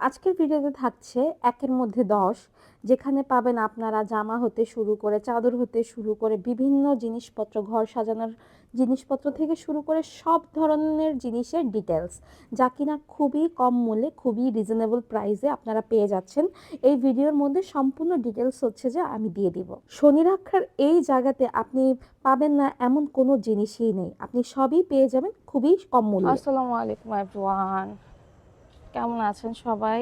আজকের ভিডিওতে থাকছে একের মধ্যে দশ, যেখানে পাবেন আপনারা জামা হতে শুরু করে, চাদর হতে শুরু করে, বিভিন্ন জিনিসপত্র, ঘর সাজানোর জিনিসপত্র থেকে শুরু করে সব ধরনের জিনিসের ডিটেলস যা কিনা খুবই কম মূল্যে, খুবই রিজনেবল প্রাইসে আপনারা পেয়ে যাচ্ছেন। এই ভিডিওর মধ্যে সম্পূর্ণ ডিটেলস হচ্ছে যে আমি দিয়ে দিব। শনি রাখার এই জায়গাতে আপনি পাবেন না এমন কোনো জিনিসই নেই। আপনি সবই পেয়ে যাবেন খুবই কম মূল্যে। আসসালামু আলাইকুম এভরিওয়ান কেমন আছেন সবাই?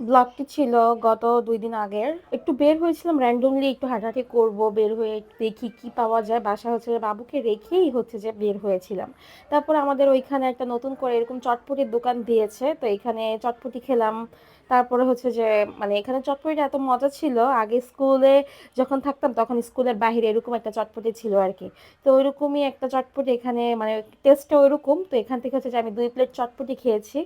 ব্লগটি ছিল গত দুই দিন আগের। একটু বের হয়েছিলাম র্যান্ডমলি একটু হাঁটাহাঁটি করব, বের হয়ে দেখি কি পাওয়া যায়। বাসা হচ্ছে বাবুকে রেখেই হচ্ছে যে বের হয়েছিলাম। তারপর আমাদের ওইখানে একটা নতুন করে এরকম চটপটির দোকান দিয়েছে, তো এখানে চটপটি খেলাম। তারপরে হচ্ছে যে মানে এখানে চটপটিটা এত মজা ছিল। আগে স্কুলে যখন থাকতাম তখন স্কুলের বাইরে এরকম একটা চটপটি ছিল আর কি তো ওইরকমই একটা চটপটি এখানে মানে টেস্টটা ওইরকম। তো এখান থেকে হচ্ছে যে আমি দুই প্লেট চটপটি খেয়েছি।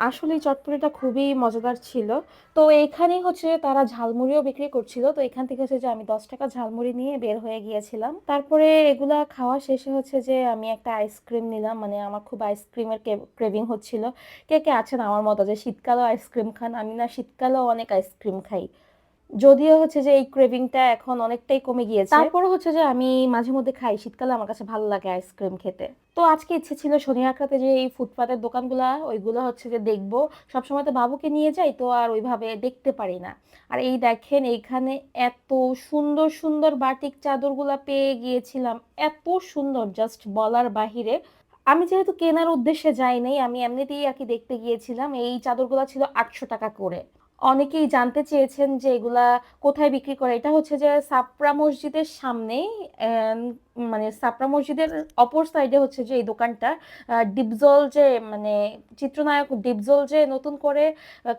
আসলে চটপটিটা খুবই মজাদার ছিল। তো এইখানেই হচ্ছে তারা ঝালমুড়িও বিক্রি করছিল। তো এখান থেকে হচ্ছে যে আমি দশ টাকা ঝালমুড়ি নিয়ে বের হয়ে গিয়েছিলাম। তারপরে এগুলা খাওয়া শেষে হচ্ছে যে আমি একটা আইসক্রিম নিলাম। মানে আমার খুব আইসক্রিমের ক্রেভিং হচ্ছিল। কে কে আছেন আমার মতো যে শীতকালেও আইসক্রিম খান? আমি না শীতকালেও অনেক আইসক্রিম খাই। যদিও হচ্ছে যে এই ক্রেভিংটা এখন অনেকটাই কমে গিয়েছে। তারপরে হচ্ছে যে আমি মাঝে মধ্যে খাই, শীতকালে আমার কাছে ভালো লাগে আইসক্রিম খেতে। তো আজকে ইচ্ছে ছিল শনি আঁকড়াতে যে এই ফুটপাতের দোকানগুলা, ওইগুলো হচ্ছে যে দেখব। সবসময় তো বাবুকে নিয়ে যাই তো আর ওইভাবে দেখতে পারি না। আর এই দেখেন এইখানে এত সুন্দর সুন্দর বাটিক চাদরগুলা পেয়ে গিয়েছিলাম। এত সুন্দর জাস্ট বলার বাহিরে। আমি যেহেতু কেনার উদ্দেশ্যে যাই নাই, আমি এমনিতেই আর কি দেখতে গিয়েছিলাম। এই চাদরগুলো ছিল আটশো টাকা করে। অনেকেই জানতে চেয়েছেন যে এগুলা কোথায় বিক্রি করে। এটা হচ্ছে যে সাপরা মসজিদের সামনেই মানে সাপরা মসজিদের অপর সাইডে হচ্ছে যে এই দোকানটা। ডিপজল যে মানে চিত্রনায়ক ডিপজল যে নতুন করে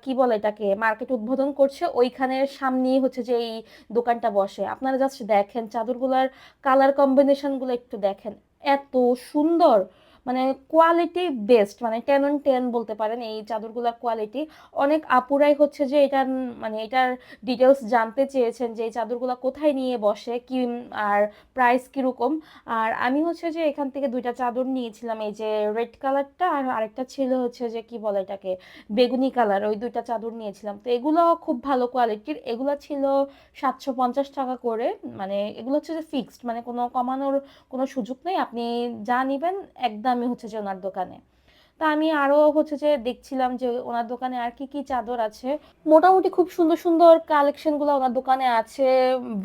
কি বলে এটাকে, মার্কেট উদ্বোধন করছে ওইখানের সামনেই হচ্ছে যে এই দোকানটা বসে। আপনারা জাস্ট দেখেন, চাদরগুলার কালার কম্বিনেশনগুলো একটু দেখেন। এত সুন্দর! মানে কোয়ালিটি বেস্ট মানে টেন অন টেন বলতে পারেন, এই চাদরগুলোর কোয়ালিটি অনেক আপুরাই হচ্ছে যে এটার মানে এটার ডিটেলস জানতে চেয়েছেন যে এই চাদরগুলো কোথায় নিয়ে বসে, কি, আর প্রাইস কীরকম। আর আমি হচ্ছে যে এখান থেকে দুইটা চাদর নিয়েছিলাম, এই যে রেড কালারটা আর আরেকটা ছিল হচ্ছে যে কি বলে এটাকে, বেগুনি কালার ওই দুইটা চাদর নিয়েছিলাম। তো এগুলো খুব ভালো কোয়ালিটির এগুলো ছিল সাতশো পঞ্চাশ টাকা করে মানে এগুলো হচ্ছে যে ফিক্সড মানে কোনো কমানোর কোনো সুযোগ নেই। আপনি যা নেবেন, একদম দামি হচ্ছে যে ওনার দোকানে। তা আমি আরও হচ্ছে যে দেখছিলাম যে ওনার দোকানে আর কি কি চাদর আছে। মোটামুটি খুব সুন্দর সুন্দর কালেকশনগুলো ওনার দোকানে আছে।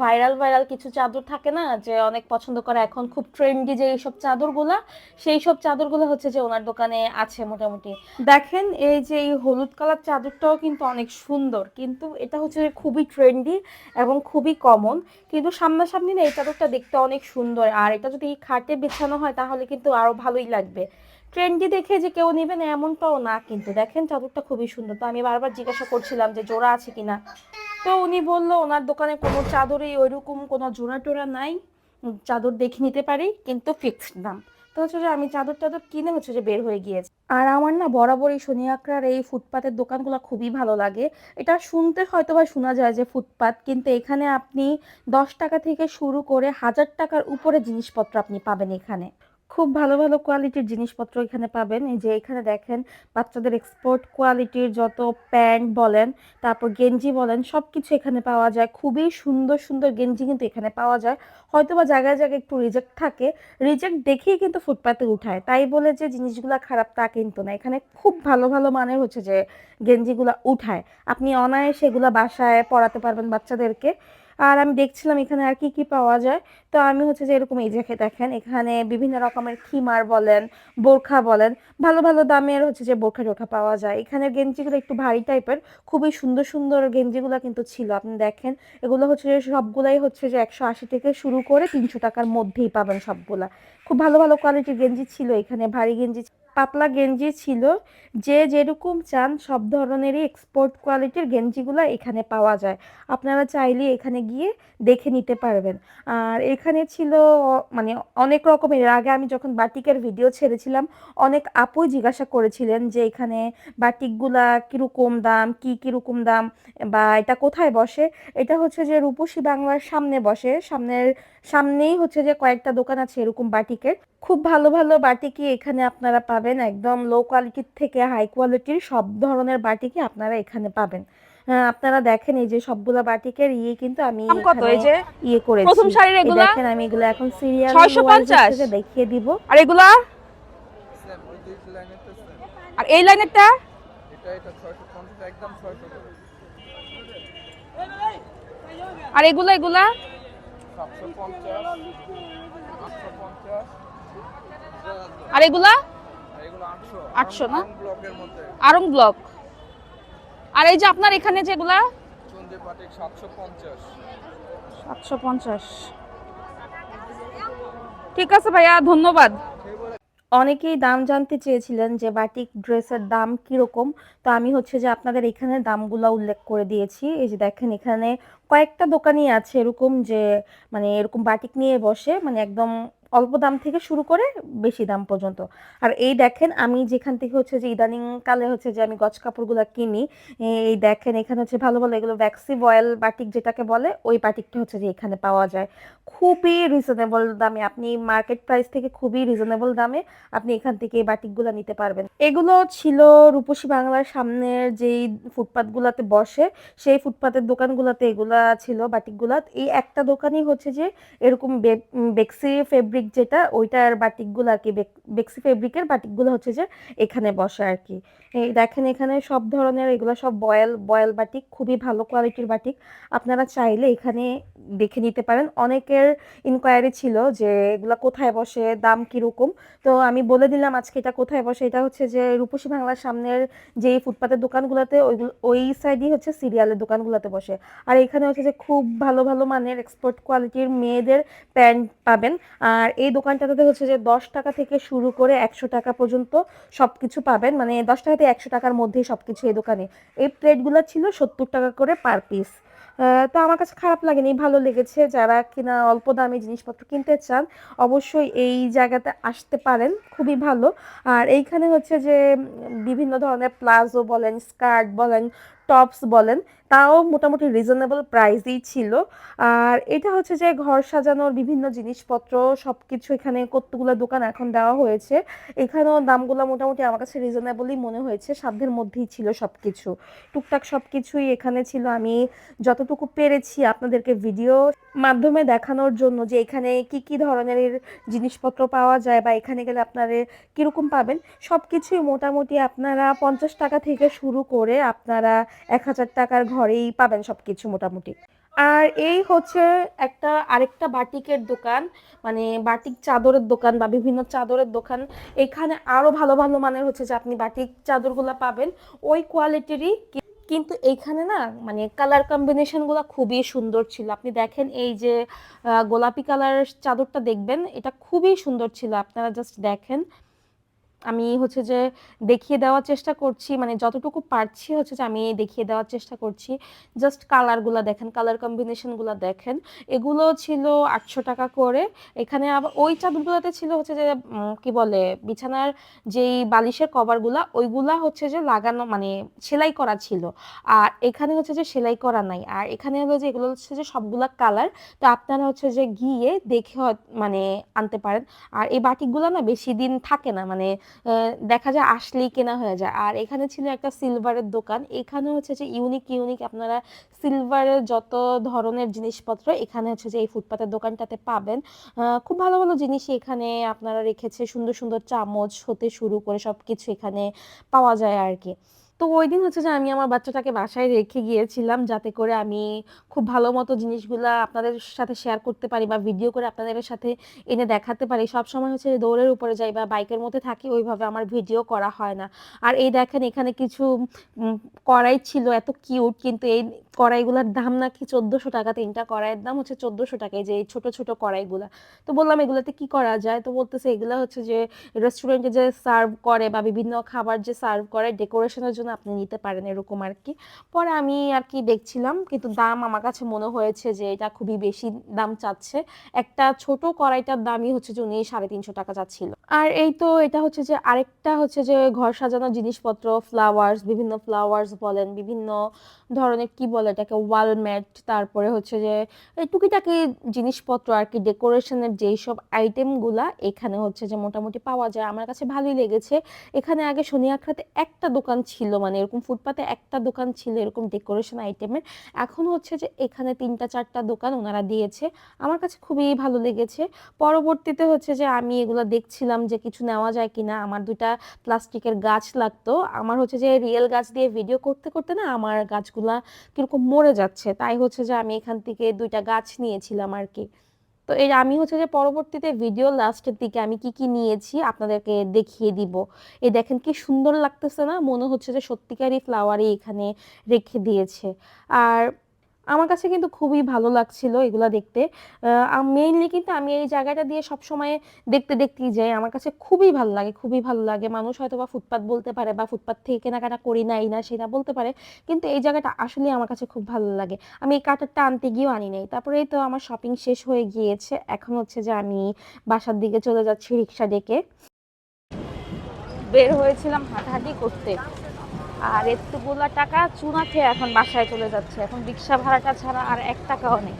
ভাইরাল ভাইরাল কিছু চাদর থাকে না, যে অনেক পছন্দ করে। এখন খুব ট্রেন্ডি যে এইসব চাদরগুলা সেই সব চাদরগুলো হচ্ছে যে ওনার দোকানে আছে মোটামুটি। দেখেন, এই যে এই হলুদ কালার চাদরটাও কিন্তু অনেক সুন্দর। কিন্তু এটা হচ্ছে যে খুবই ট্রেন্ডি এবং খুবই কমন কিন্তু সামনাসামনি না এই চাদরটা দেখতে অনেক সুন্দর। আর এটা যদি খাটে বিছানো হয়, তাহলে কিন্তু আরও ভালোই লাগবে। ট্রেন্ডি দেখে যে কেউ নেবে না এমনটাও না কিন্তু দেখেন চাদরটা খুবই সুন্দর। তো আমি বারবার জিজ্ঞাসা করছিলাম যে জোড়া আছে কিনা। তো উনি বলল ওনার দোকানে কোনো চাদরই ওইরকম কোনো জোড়া টোড়া নাই। চাদর দেখে নিতে পারি কিন্তু ফিক্সড দাম। তো হচ্ছে যে আমি চাদর টাদর কিনে হচ্ছে যে বের হয়ে গিয়েছে। আর আমার না বরাবরই শনি আঁকড়ার এই ফুটপাতের দোকানগুলো খুবই ভালো লাগে। এটা শুনতে হয়তো বা শোনা যায় যে ফুটপাত, কিন্তু এখানে আপনি দশ টাকা থেকে শুরু করে হাজার টাকার উপরে জিনিসপত্র আপনি পাবেন এখানে। খুব ভালো ভালো কোয়ালিটির জিনিসপত্র এখানে পাবেন। এই যে এখানে দেখেন, বাচ্চাদের এক্সপোর্ট কোয়ালিটির যত প্যান্ট বলেন, তারপর গেঞ্জি বলেন সব কিছু এখানে পাওয়া যায়। খুবই সুন্দর সুন্দর গেঞ্জি কিন্তু এখানে পাওয়া যায়। হয়তো বা জায়গায় জায়গায় একটু রিজেক্ট থাকে রিজেক্ট দেখেই কিন্তু ফুটপাতে উঠায়। তাই বলে যে জিনিসগুলো খারাপ তা কিন্তু না। এখানে খুব ভালো ভালো মানের হচ্ছে যে গেঞ্জিগুলো উঠায়। আপনি অনায়াসে এগুলো বাসায় পড়াতে পারবেন বাচ্চাদেরকে। আর আমি দেখছিলাম এখানে আর কি কি পাওয়া যায়। তো আমি হচ্ছে যে এরকম এই যে দেখেন, এখানে বিভিন্ন রকমের খিমার বলেন, বোরখা বলেন, ভালো ভালো দামের হচ্ছে যে বোরখা টোরখা পাওয়া যায়। এখানে গেঞ্জিগুলো একটু ভারী টাইপের, খুবই সুন্দর সুন্দর গেঞ্জিগুলো কিন্তু ছিল। আপনি দেখেন, এগুলো হচ্ছে যে সবগুলাই হচ্ছে যে একশো আশি থেকে শুরু করে তিনশো টাকার মধ্যেই পাবেন সবগুলা। খুব ভালো ভালো কোয়ালিটির গেঞ্জি ছিল এখানে, ভারী গেঞ্জি পাতলা গেঞ্জি ছিল। যে যেরকম চান সব ধরনেরই এক্সপোর্ট কোয়ালিটির গেঞ্জিগুলো এখানে পাওয়া যায়। আপনারা চাইলে এখানে গিয়ে দেখে নিতে পারবেন। আর এখানে ছিল মানে অনেক রকমের। আগে আমি যখন বাটিকের ভিডিও ছেড়েছিলাম, অনেক আপুই জিজ্ঞাসা করেছিলেন যে এখানে বাটিকগুলা কীরকম দাম, কি কীরকম দাম, বা এটা কোথায় বসে? এটা হচ্ছে যে রূপসী বাংলার সামনে বসে। সামনের, সামনেই হচ্ছে যে কয়েকটা দোকান আছে এরকম বাটিকের। খুব ভালো ভালো বাটিকই এখানে আপনারা পাবেন। একদম লো কোয়ালিটির থেকে হাই কোয়ালিটির সব ধরনের বাটিকই আপনারা এখানে পাবেন। আপনারা দেখেন এই যে সবগুলা বাটিকের ইয়ে কিন্তু আমি কত এই যে? ইয়ে করেছি। প্রথম শাড়ির এগুলা? দেখেন আমি এগুলো এখন সিরিয়াল 650? দেখিয়ে দিব। আর এগুলা? আর এই লাইনেরটা? এটা এটা ছয়শো পঞ্চাশ একদম ছয়শো করে আর এগুলা এগুলা সাতশো পঞ্চাশ আটশো পঞ্চাশ আর এগুলা? আর এগুলো? আটশো 800 না? ব্লকের মধ্যে। আরং ব্লক। আর এই যে আপনার এখানে যেগুলা? সাতশো পঞ্চাশ। ঠিক আছে ভাইয়া ধন্যবাদ। অনেকেই দাম জানতে চেয়েছিলেন যে বাটিক ড্রেসের দাম কীরকম। তো আমি হচ্ছে যে আপনাদের এখানে দামগুলো উল্লেখ করে দিয়েছি। এই যে দেখেন এখানে কয়েকটা দোকানই আছে এরকম যে মানে এরকম বাটিক নিয়ে বসে মানে একদম অল্প দাম থেকে শুরু করে বেশি দাম পর্যন্ত। আর এই দেখেন, আমি যেখান থেকে হচ্ছে যে ইদানিং কালে হচ্ছে যে আমি গজ কাপড়গুলো কিনি এই দেখেন এখানে হচ্ছে ভালো ভালো এগুলো ভ্যাক্সি বয়েল বাটিক যেটাকে বলে, ওই বাটিকটা হচ্ছে যে এখানে পাওয়া যায়। খুবই রিজনেবল দামে, আপনি মার্কেট প্রাইস থেকে খুবই রিজনেবল দামে আপনি এখান থেকে এই বাটিকগুলো নিতে পারবেন। এগুলো ছিল রূপসী বাংলার সামনের যেই ফুটপাতগুলোতে বসে, সেই ফুটপাতের দোকানগুলোতে এগুলা ছিল বাটিকগুলা এই একটা দোকানই হচ্ছে যে এরকম বেক্সি ফেব্রিক যেটা ওইটার বাটিকগুলো আর কি, বেক- বেক্সি ফেব্রিকের বাটিকগুলো হচ্ছে যে এখানে বসে আর কি। এই দেখেন এখানে সব ধরনের এগুলো সব বয়েল বয়েল বাটিক, খুবই ভালো কোয়ালিটির বাটিক। আপনারা চাইলে এখানে দেখে নিতে পারেন। অনেকের ইনকোয়ারি ছিল যে এগুলা কোথায় বসে, দাম কীরকম? তো আমি বলে দিলাম আজকে এটা কোথায় বসে, এটা হচ্ছে যে রূপসী বাংলার সামনের যে ফুটপাতের দোকানগুলোতে, ওইগুলো, ওই সাইডই হচ্ছে সিরিয়ালের দোকানগুলোতে বসে। আর এখানে হচ্ছে যে খুব ভালো ভালো মানের এক্সপোর্ট কোয়ালিটির মেয়েদের প্যান্ট পাবেন। আর এই দোকানটাতে হচ্ছে যে দশ টাকা থেকে শুরু করে একশো টাকা পর্যন্ত সব কিছু পাবেন। মানে দশ টাকা থেকে একশো টাকার মধ্যেই সব কিছু এই দোকানে। এই প্লেটগুলো ছিল সত্তর টাকা করে পার পিস। তো আমার কাছে খারাপ লাগেনি, ভালো লেগেছে। যারা কিনা অল্প দামে জিনিসপত্র কিনতে চান, অবশ্যই এই জায়গাতে আসতে পারেন, খুবই ভালো। আর এইখানে হচ্ছে যে বিভিন্ন ধরনের প্লাজো বলেন, স্কার্ট বলেন টপস বলেন, তাও মোটামুটি রিজনেবল প্রাইসই ছিল। আর এটা হচ্ছে যে ঘর সাজানোর বিভিন্ন জিনিসপত্র সব কিছু এখানে কতগুলো দোকান এখন দেওয়া হয়েছে। এখানেও দামগুলো মোটামুটি আমার কাছে রিজনেবলই মনে হয়েছে, সাধ্যের মধ্যেই ছিল সব কিছু টুকটাক সব কিছুই এখানে ছিল। আমি যতটুকু পেরেছি আপনাদেরকে ভিডিও মাধ্যমে দেখানোর জন্য যে এখানে কি কি ধরনের জিনিসপত্র পাওয়া যায় বা এখানে গেলে আপনারা কীরকম পাবেন সব কিছুই মোটামুটি আপনারা পঞ্চাশ টাকা থেকে শুরু করে আপনারা এক হাজার টাকার ঘরেই পাবেন সব কিছু মোটামুটি। আর এই হচ্ছে একটা, আরেকটা বাটিকের দোকান মানে বাটিক চাদরের দোকান বা বিভিন্ন চাদরের দোকান। এখানে আরও ভালো ভালো মানের হচ্ছে যে আপনি বাটিক চাদরগুলো পাবেন, ওই কোয়ালিটিরই কিন্তু এইখানে না মানে কালার কম্বিনেশনগুলো খুবই সুন্দর ছিল। আপনি দেখেন এই যে গোলাপি কালার চাদরটা দেখবেন, এটা খুবই সুন্দর ছিল। আপনারা জাস্ট দেখেন। আমি হচ্ছে যে দেখিয়ে দেওয়ার চেষ্টা করছি মানে যতটুকু পারছি হচ্ছে যে আমি দেখিয়ে দেওয়ার চেষ্টা করছি। জাস্ট কালারগুলো দেখেন কালার কম্বিনেশনগুলো দেখেন। এগুলো ছিল আটশো টাকা করে। এখানে আবার ওই চাদরগুলোতে ছিল হচ্ছে যে কি বলে, বিছানার যেই বালিশের কভারগুলা ওইগুলা হচ্ছে যে লাগানো মানে সেলাই করা ছিল। আর এখানে হচ্ছে যে সেলাই করা নাই। আর এখানে হলো যে এগুলো হচ্ছে যে সবগুলা কালার তো আপনারা হচ্ছে যে গিয়ে দেখে মানে আনতে পারেন। আর এই বাটিকগুলো না বেশি দিন থাকে না মানে দেখা যায় আসলেই কেনা হয়ে যায়। আর এখানে ছিল একটা সিলভারের দোকান। এখানে হচ্ছে যে ইউনিক ইউনিক আপনারা সিলভারের যত ধরনের জিনিসপত্র এখানে হচ্ছে যে এই ফুটপাতের দোকানটাতে পাবেন। খুব ভালো ভালো জিনিস এখানে আপনারা রেখেছে। সুন্দর সুন্দর চামচ হতে শুরু করে সব কিছু এখানে পাওয়া যায় আর কি। তো ওই দিন হচ্ছে যে আমি আমার বাচ্চাটাকে বাসায় রেখে গিয়েছিলাম যাতে করে আমি খুব ভালো মতো জিনিসগুলা আপনাদের সাথে শেয়ার করতে পারি বা ভিডিও করে আপনাদের সাথে এনে দেখাতে পারি। সব সময় হচ্ছে দৌড়ের উপরে যাই বা বাইকের মধ্যে থাকি ওইভাবে আমার ভিডিও করা হয় না। আর এই দেখেন এখানে কিছু কড়াই ছিল এত কিউট কিন্তু এই কড়াইগুলোর দাম নাকি চোদ্দোশো টাকা, তিনটা কড়াইয়ের দাম হচ্ছে চোদ্দোশো টাকা যে এই ছোটো ছোটো কড়াইগুলা। তো বললাম এগুলোতে কি করা যায়? তো বলতেছে এগুলো হচ্ছে যে রেস্টুরেন্টে যে সার্ভ করে বা বিভিন্ন খাবার যে সার্ভ করে ডেকোরেশনের জন্য আপনি নিতে পারেন এরকম আর কি পরে আমি আর কি দেখছিলাম, কিন্তু দাম আমার কাছে মনে হয়েছে যে এটা খুবই বেশি দাম চাচ্ছে। একটা ছোট কড়াইটার দামই হচ্ছে যে উনি সাড়ে তিনশো টাকা চাচ্ছিল। আর এই তো এটা হচ্ছে যে আরেকটা হচ্ছে যে ঘর সাজানোর জিনিসপত্র ফ্লাওয়ার্স বিভিন্ন ফ্লাওয়ার্স বলেন, বিভিন্ন ধরনের কি বলে এটাকে ওয়াল ম্যাট তারপরে হচ্ছে যে টুকিটাকি জিনিসপত্র আর কি ডেকোরেশনের যেই সব আইটেমগুলা এখানে হচ্ছে যে মোটামুটি পাওয়া যায়। আমার কাছে ভালোই লেগেছে। এখানে আগে শনি আখড়াতে একটা দোকান ছিল মানে এরকম ফুটপাতে একটা দোকান ছিল এরকম ডেকোরেশন আইটেমের। এখন হচ্ছে যে এখানে তিনটা, চারটা দোকান ওনারা দিয়েছে। আমার কাছে খুবই ভালো লেগেছে। পরবর্তীতে হচ্ছে যে আমি এগুলো দেখছিলাম যে কিছু নেওয়া যায় কিনা। আমার দুইটা প্লাস্টিকের গাছ লাগতো। আমার হচ্ছে যে রিয়েল গাছ দিয়ে ভিডিও করতে করতে না আমার গাছগুলা কীরকম মরে যাচ্ছে। তাই হচ্ছে যে আমি এখান থেকে দুইটা গাছ নিয়েছিলাম আর কি। তো এর আমি হচ্ছে যে পরবর্তীতে ভিডিও লাস্টের দিকে আমি কি কি নিয়েছি আপনাদেরকে দেখিয়ে দিব। এই দেখেন কি সুন্দর লাগতেছে না? মনে হচ্ছে যে সত্যিকারই ফ্লাওয়ারই এখানে রেখে দিয়েছে। আর আমার কাছে কিন্তু খুবই ভালো লাগছিল এগুলা দেখতে। মেইনলি কিন্তু আমি এই জায়গাটা দিয়ে সব সময় দেখতে দেখতেই যাই। আমার কাছে খুবই ভালো লাগে, খুবই ভালো লাগে। মানুষ হয়তো বা ফুটপাত বলতে পারে বা ফুটপাত থেকে কেনাকাটা করি না, এই না সেটা বলতে পারে। কিন্তু এই জায়গাটা আসলে আমার কাছে খুব ভালো লাগে। আমি এই কাটারটা আনতে গিয়েও আনি নাই। তারপরে তো আমার শপিং শেষ হয়ে গিয়েছে। এখন হচ্ছে যে আমি বাসার দিকে চলে যাচ্ছি রিক্সা ডেকে। বের হয়েছিলাম হাঁটাহাঁটি করতে। আর এতগুলা টাকা চুনা খেয়ে এখন বাসায় চলে যাচ্ছে। এখন রিক্সা ভাড়াটা ছাড়া আর এক টাকাও নেই।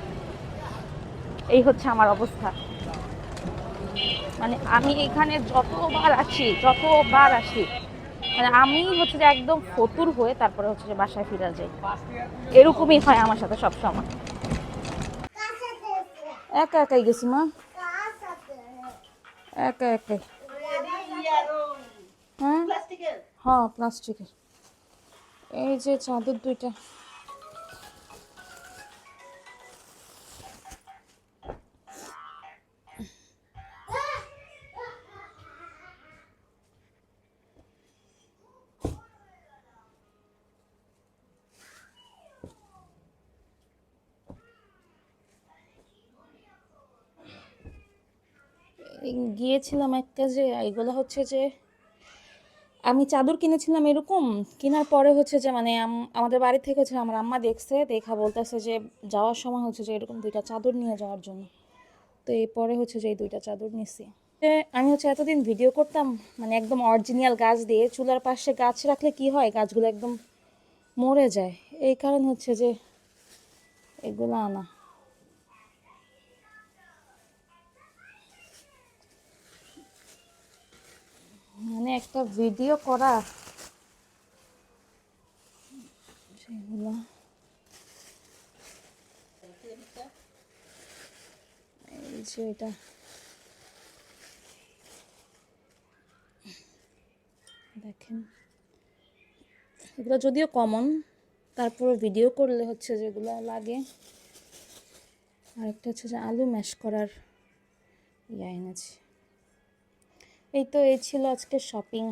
এই হচ্ছে আমার অবস্থা। মানে আমি এখানে যতবার আসি যতবার আসি মানে আমি হচ্ছে যে একদম ফতুর হয়ে তারপরে হচ্ছে যে বাসায় ফিরে যাই। এরকমই হয় আমার সাথে সব সময় একা একাই গেছি মা। একা একাই। হ্যাঁ? হ্যাঁ প্লাস্টিকের। এই যে চাদর দুইটা। গিয়েছিলাম একটা যে এগুলো হচ্ছে যে আমি চাদর কিনেছিলাম এরকম, কেনার পরে হচ্ছে যে মানে আমাদের বাড়ি থেকে হচ্ছে আমার আম্মা দেখছে, দেখা বলতেছে যে যাওয়ার সময় হচ্ছে যে এরকম দুইটা চাদর নিয়ে যাওয়ার জন্য। তো এরপরে হচ্ছে যে এই দুইটা চাদর নিছি। আমি হচ্ছে এতদিন ভিডিও করতাম মানে একদম অরিজিনাল গাছ দিয়ে চুলার পাশে গাছ রাখলে কি হয়? গাছগুলো একদম মরে যায়। এই কারণ হচ্ছে যে এগুলো আনা। মানে একটা ভিডিও করা। সেগুলো। এই যে এটা। দেখেন। এগুলো যদিও কমন তারপরে ভিডিও করলে হচ্ছে যেগুলো লাগে। আরেকটা হচ্ছে যে আলু ম্যাশ করার ইয়া এনেছি। এই তো এই ছিল আজকে শপিং